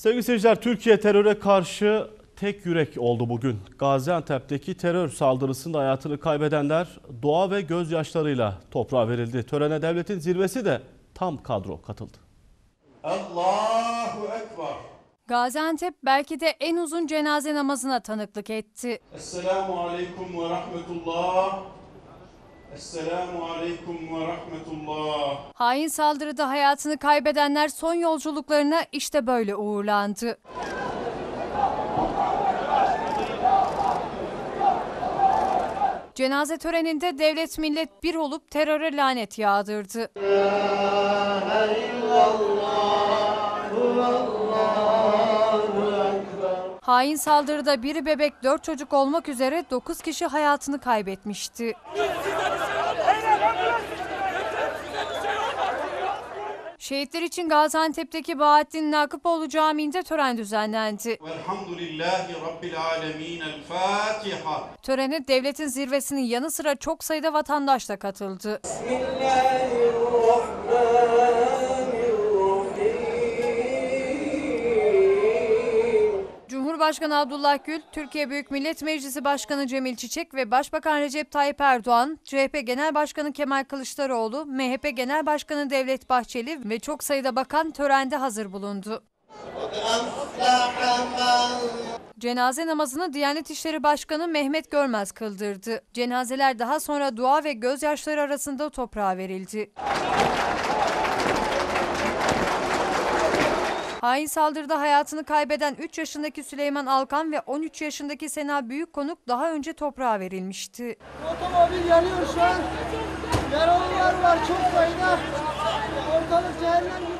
Sevgili seyirciler, Türkiye teröre karşı tek yürek oldu bugün. Gaziantep'teki terör saldırısında hayatını kaybedenler dua ve gözyaşlarıyla toprağa verildi. Törene devletin zirvesi de tam kadro katıldı. Allahu Ekber. Gaziantep belki de en uzun cenaze namazına tanıklık etti. Esselamu Aleyküm ve Rahmetullah. Hain saldırıda hayatını kaybedenler son yolculuklarına işte böyle uğurlandı. Cenaze töreninde devlet millet bir olup teröre lanet yağdırdı. Hain saldırıda biri bebek dört çocuk olmak üzere 9 kişi hayatını kaybetmişti. Şehitler için Gaziantep'teki Bahattin Nakıpoğlu Camii'nde tören düzenlendi. Velhamdülillahi Rabbil Alemin. El Fatiha. Törene devletin zirvesinin yanı sıra çok sayıda vatandaş da katıldı. Cumhurbaşkanı Abdullah Gül, Türkiye Büyük Millet Meclisi Başkanı Cemil Çiçek ve Başbakan Recep Tayyip Erdoğan, CHP Genel Başkanı Kemal Kılıçdaroğlu, MHP Genel Başkanı Devlet Bahçeli ve çok sayıda bakan törende hazır bulundu. Cenaze namazını Diyanet İşleri Başkanı Mehmet Görmez kıldırdı. Cenazeler daha sonra dua ve gözyaşları arasında toprağa verildi. Hain saldırıda hayatını kaybeden 3 yaşındaki Süleyman Alkan ve 13 yaşındaki Sena Büyükkonuk daha önce toprağa verilmişti. Otomobil yanıyor şu an. Yaralılar var çok sayıda. Ortalık cehennem gibi.